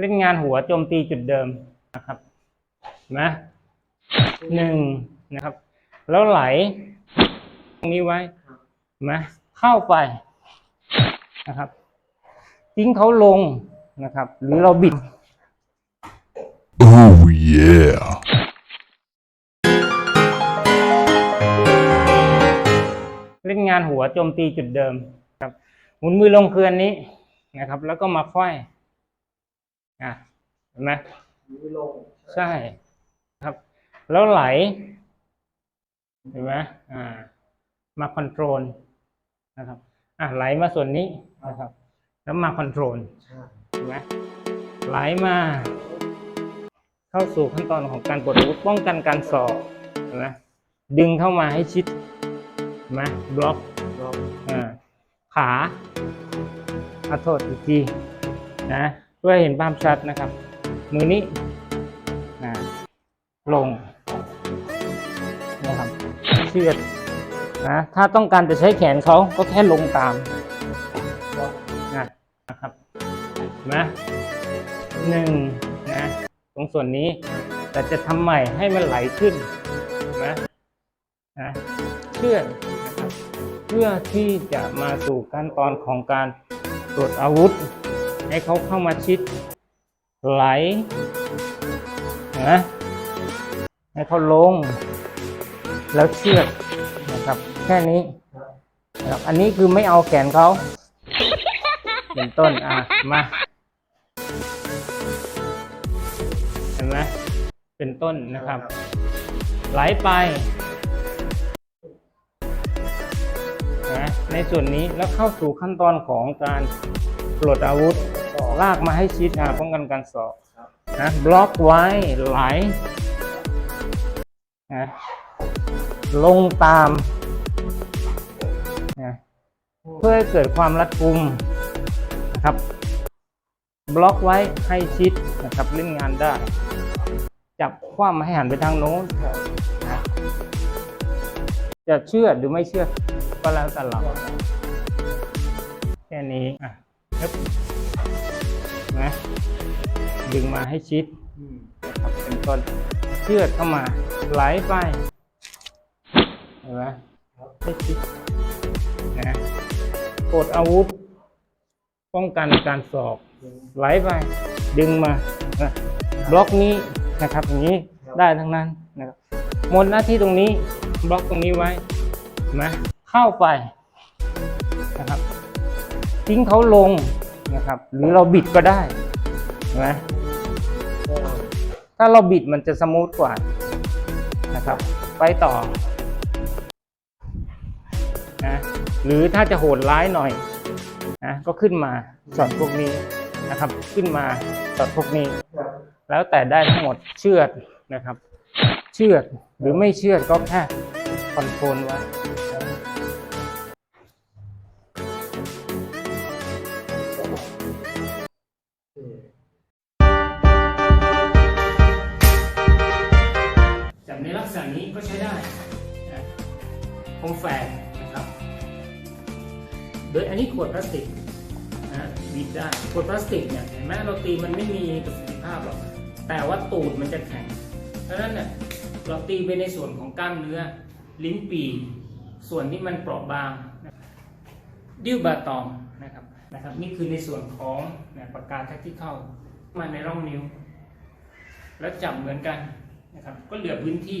เล่นงานหัวโจมตีจุดเดิมนะครับเห็นไหมหนึ่งนะครับ แล้วไหล ตรงนี้ไว้เห็นไหมเข้าไปนะครับทิ้งเขาลงนะครับ หรือเราบิด Oh yeah. เล่นงานหัวโจมตีจุดเดิมครับหมุนมือลงเคือนนี้นะครับ แล้วก็มาค่อย อะเห็นไหมมือลงใช่ครับ แล้วไหล เห็นไหมอ่า มาคอนโทรลนะครับ อะไหลมาส่วนนี้นะครับ แล้วมาคอนโทรลใช่เห็นไหมไหลมา เข้าสู่ขั้นตอนของการปลดอาวุธป้องกันการสอบเห็นไหมดึงเข้ามาให้ชิดเห็นไหมบล็อกลองอ่าขา ขอโทษอีกทีนะ เพื่อเห็นภาพชัดนะครับ มือนี้นะลงนะครับเชือดนะถ้าต้องการจะใช้แขนเขาก็แค่ลงตามนะนะครับนไหนึ่งนะตรงส่วนนี้แต่จะทำใหม่ให้มันไหลขึ้นนไหมนะเชือดนะครับเพื่อที่จะมาสู่ขั้นตอนของการตรวจอาวุธ ให้เขาเข้ามาชิดไหลนะให้เขาลง แล้วเชือกนะครับ แค่นี้นะครับอันนี้คือไม่เอาแขนเขาเป็นต้นอะมาเห็นไหมเป็นต้นนะครับ ไหลไปนะในส่วนนี้แล้วเข้าสู่ขั้นตอนของการปลดอาวุธ ลากมาให้ชิดนะป้องกันการสอบนะบล็อกไว้ไหลนะลงตามนะเพื่อให้เกิดความรัดกุมนะครับ บล็อกไว้ให้ชิดนะครับเล่นงานได้ จับคว้ามาให้หันไปทางโน้นนะจะเชื่อดหรือไม่เชื่อก็แล้วแต่เราแค่นี้อะปึ๊บ นะดึงมาให้ชิดอืมนะครับเป็นต้นเชือดเข้ามาไหลไปเห็นไหมให้ชิดนะกดอาวุธ ป้องกันการสอบไหลไปดึงมานะบล็อกนี้นะครับอย่างนี้ได้ทั้งนั้นนะครับหมดหน้าที่ตรงนี้บล็อกตรงนี้ไว้เห็นไหมเข้าไปนะครับทิ้งเขาลง นะครับ หรือเราบิดก็ได้นไหมถ้าเราบิดมันจะสมูทกว่านะครับ ไปต่อนะหรือถ้าจะโหดร้ายหน่อยนะก็ขึ้นมาช็อตพวกนี้นะครับ ขึ้นมาช็อตพวกนี้ แล้วแต่ได้ทั้งหมดเชือดนะครับ เชือดหรือไม่เชือดก็แค่คอนโทรลไว้ ใช้ได้นะคมแฝกนะครับ โดยอันนี้ขวดพลาสติกนะบีบได้ขวดพลาสติกเนี่ยเห็นไหมเราตีมันไม่มีประสิทธิภาพหรอกแต่ว่าตูดมันจะแข็ง เพราะฉะนั้นเนี่ยเราตีไปในส่วนของกล้ามเนื้อ ลิ้นปีส่วนที่มันเปราะบางนะดิ้วบาตองนะครับนะครับนี่คือในส่วนของปากกาแท็กที่เข้ามาในร่องนิ้ว แล้วจับเหมือนกันนะครับก็เหลือพื้นที่